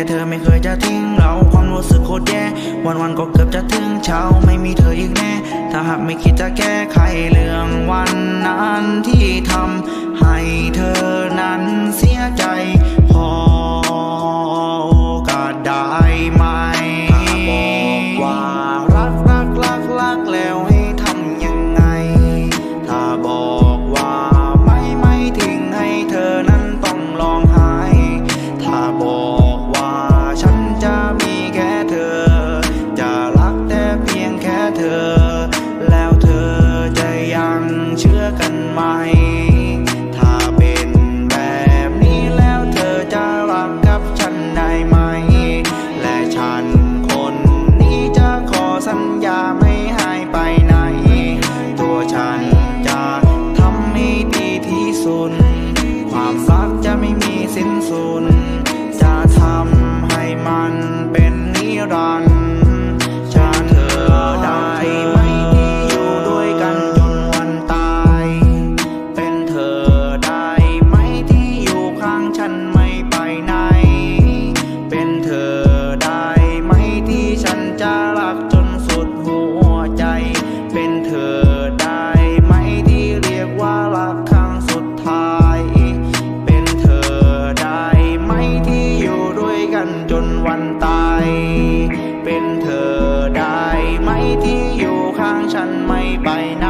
แต่เธอไม่เคยจะทิ้งเราความรู้สึกโคตรแย่ วันวันก็เกือบจะถึงเช้าไม่มีเธออีกแน่ ถ้าหากไม่คิดจะแก้ไขเรื่องวันนั้นที่ทำให้เธอนั้นเสียใจ จะทำให้มันเป็นนิรันดร ไปไหน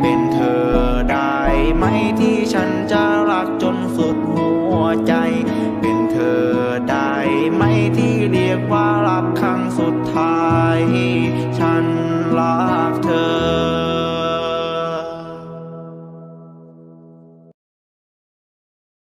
เป็นเธอได้ไหมที่ฉันจะรักจนสุดหัวใจ เป็นเธอได้ไหมที่เรียกว่ารักครั้งสุดท้าย